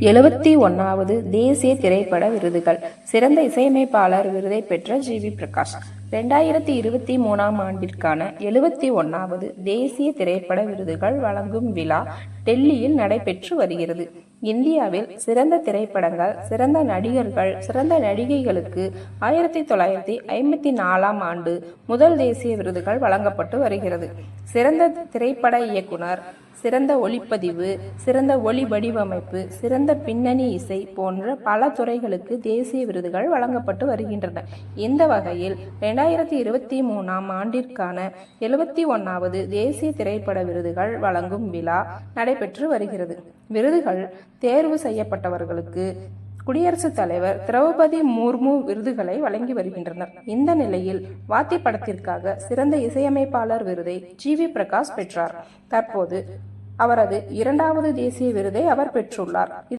எழுபத்தி ஒன்னாவது தேசிய திரைப்பட விருதுகள். சிறந்த இசையமைப்பாளர் விருதை பெற்ற ஜி. வி. பிரகாஷ். ரெண்டாயிரத்தி இருபத்தி மூணாம் ஆண்டிற்கான எழுபத்தி ஒன்னாவது தேசிய திரைப்பட விருதுகள் வழங்கும் விழா டெல்லியில் நடைபெற்று வருகிறது. இந்தியாவில் சிறந்த திரைப்படங்கள் சிறந்த நடிகர்கள் சிறந்த நடிகைகளுக்கு ஆயிரத்தி தொள்ளாயிரத்தி ஐம்பத்தி நாலாம் ஆண்டு முதல் தேசிய விருதுகள் வழங்கப்பட்டு வருகிறது. சிறந்த திரைப்பட இயக்குனர் சிறந்த ஒளிப்பதிவு சிறந்த ஒளி வடிவமைப்பு சிறந்த பின்னணி இசை போன்ற பல துறைகளுக்கு தேசிய விருதுகள் வழங்கப்பட்டு வருகின்றன. இந்த வகையில் ரெண்டாயிரத்தி இருபத்தி மூணாம் ஆண்டிற்கான எழுபத்தி ஒன்னாவது தேசிய திரைப்பட விருதுகள் வழங்கும் விழா நடைபெற்று வருகிறது. விருதுகள் தேர்வு செய்யப்பட்டவர்களுக்கு குடியரசுத் தலைவர் திரௌபதி முர்மு விருதுகளை வழங்கி வருகின்றனர். இந்த நிலையில் வாத்தி படத்திற்காக சிறந்த இசையமைப்பாளர் விருதை ஜி. வி. பிரகாஷ் பெற்றார். தற்போது அவரது இரண்டாவது தேசிய விருதை அவர் பெற்றுள்ளார்.